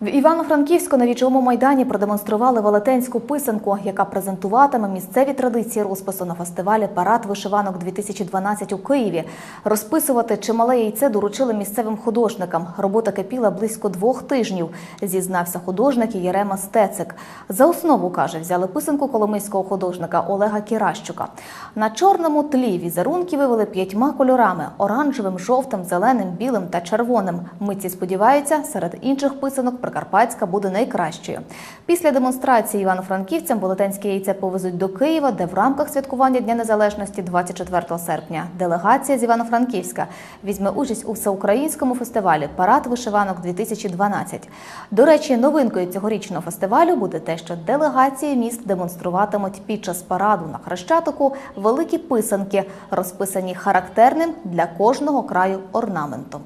В Івано-Франківську на вічовому майдані продемонстрували велетенську писанку, яка презентуватиме місцеві традиції розпису на фестивалі Парад вишиванок 2012 у Києві. Розписувати чимале яйце доручили місцевим художникам. Робота кипіла близько двох тижнів, зізнався художник Єрема Стецик. За основу каже, взяли писанку коломийського художника Олега Кіращука. На чорному тлі візерунки вивели п'ятьма кольорами: оранжевим, жовтим, зеленим, білим та червоним. Митці сподіваються, серед інших писанок Прикарпатська буде найкращою. Після демонстрації івано-франківцям велетенське яйце повезуть до Києва, де в рамках святкування Дня Незалежності 24 серпня делегація з Івано-Франківська візьме участь у всеукраїнському фестивалі Парад вишиванок 2012. До речі, новинкою цьогорічного фестивалю буде те, що делегації міст демонструватимуть під час параду на Хрещатику великі писанки, розписані характерним для кожного краю орнаментом.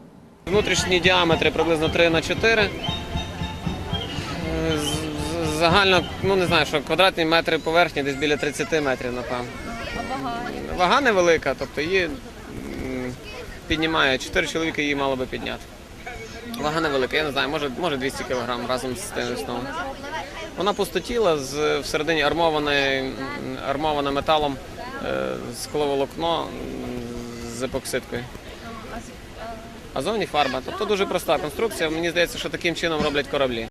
Внутрішні діаметри приблизно 3 на 4. Загально, ну не знаю, що квадратні метри поверхні десь біля 30 метрів, напевно. Вага невелика, тобто її піднімає. 4 чоловіки її мало би підняти. Вага невелика, я не знаю, може, може 200 кг разом з тим основом. Вона пустотіла, з, всередині армоване, армоване металом е, скловолокно з епоксидкою. А зовні фарба. Тобто дуже проста конструкція. Мені здається, що таким чином роблять кораблі.